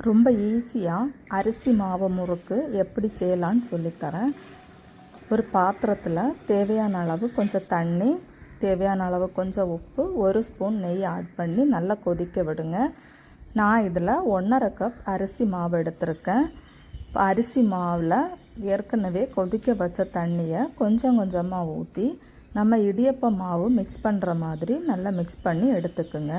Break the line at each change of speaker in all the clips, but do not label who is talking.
ரொம்ப ஈஸியாக அரிசி மாவு முறுக்கு எப்படி செய்யலான்னு சொல்லித்தரேன். ஒரு பாத்திரத்தில் தேவையான அளவு கொஞ்சம் தண்ணி தேவையான அளவு கொஞ்சம் உப்பு ஒரு ஸ்பூன் நெய் ஆட் பண்ணி நல்லா கொதிக்க விடுங்க. நான் இதில் ஒன்றரை கப் அரிசி மாவு எடுத்திருக்கேன். அரிசி மாவில் ஏற்கனவே கொதிக்க வச்ச தண்ணியை கொஞ்சம் கொஞ்சமாக ஊற்றி நம்ம இடியப்ப மாவு மிக்ஸ் பண்ணுற மாதிரி நல்லா மிக்ஸ் பண்ணி எடுத்துக்குங்க.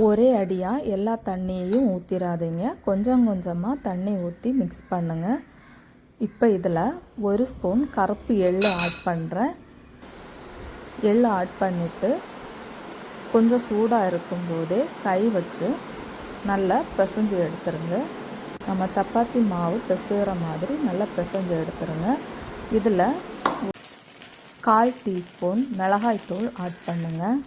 ஒரே அடியாக எல்லா தண்ணியையும் ஊற்றிடாதீங்க கொஞ்சம் கொஞ்சமாக தண்ணி ஊற்றி மிக்ஸ் பண்ணுங்கள் இப்போ இதில் ஒரு ஸ்பூன் கருப்பு எள்ளு ஆட் பண்ணுறேன் எள்ளு ஆட் பண்ணிவிட்டு கொஞ்சம் சூடாக இருக்கும்போதே கை வச்சு நல்லா பிசைஞ்சு எடுத்துருங்க. நம்ம சப்பாத்தி மாவு பிசைகிற மாதிரி நல்லா பிசைஞ்சு எடுத்துருங்க. இதில் கால் டீஸ்பூன் மிளகாய்த்தூள் ஆட் பண்ணுங்கள்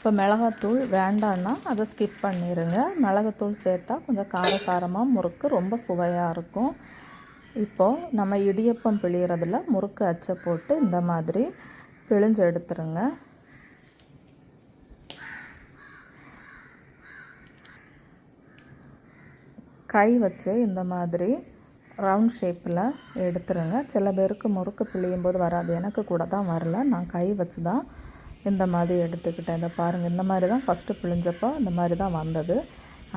இப்போ மிளகாத்தூள் வேண்டான்னா அதை ஸ்கிப் பண்ணிடுங்க மிளகாத்தூள் சேர்த்தா கொஞ்சம் காரசாரமாக முறுக்கு ரொம்ப சுவையாக இருக்கும். இப்போது நம்ம இடியப்பம் பிழியறதுல முறுக்கு அச்சை போட்டு இந்த மாதிரி பிழிஞ்சு எடுத்துருங்க. கை வச்சு இந்த மாதிரி ரவுண்ட் ஷேப்பில் எடுத்துருங்க. சில பேருக்கு முறுக்கு பிழியும் போது வராது. எனக்கு கூட தான் வரல. நான் கை வச்சு தான் இந்த மாதிரி எடுத்துக்கிட்டேன். இதை பாருங்கள் இந்த மாதிரி தான் ஃபஸ்ட்டு பிழிஞ்சப்போ இந்த மாதிரி தான் வந்தது.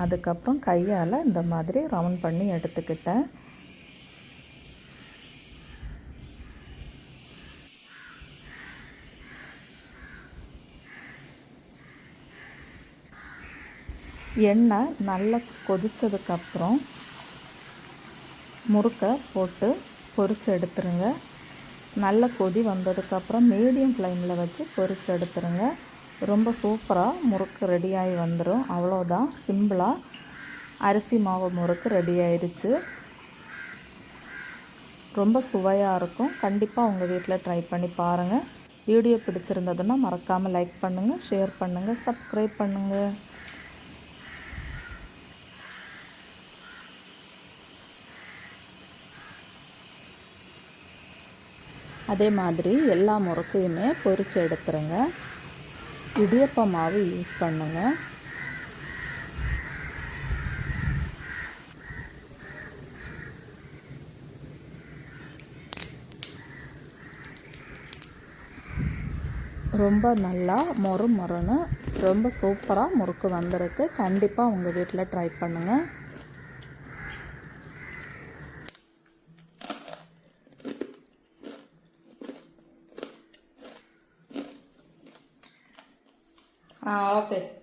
அதுக்கப்புறம் கையால் இந்த மாதிரி ரவுண்ட் பண்ணி எடுத்துக்கிட்டேன். எண்ணெய் நல்லா கொதித்ததுக்கப்புறம் முறுக்கை போட்டு பொரித்து எடுத்துருங்க. நல்ல கொதி வந்ததுக்கப்புறம் மீடியம் ஃப்ளேமில் வச்சு பொரித்து எடுத்துருங்க. ரொம்ப சூப்பராக முறுக்கு ரெடியாகி வந்துடும் அவ்வளோதான் சிம்பிளாக அரிசி மாவு முறுக்கு ரெடி ஆயிடுச்சு ரொம்ப சுவையாக இருக்கும். கண்டிப்பாக உங்கள் வீட்டில் ட்ரை பண்ணி பாருங்கள் வீடியோ பிடிச்சிருந்ததுன்னா மறக்காமல் லைக் பண்ணுங்கள் ஷேர் பண்ணுங்கள் சப்ஸ்கிரைப் பண்ணுங்கள் அதே மாதிரி எல்லா முறுக்கையுமே பொறிச்சு எடுத்துருங்க. இடியப்ப மாவு யூஸ் பண்ணுங்க. ரொம்ப நல்லா மொறு மொறுன்னு ரொம்ப சூப்பராக முறுக்கு வந்திருக்கு. கண்டிப்பாக உங்கள் வீட்டில் ட்ரை பண்ணுங்கள்
Ah, ok.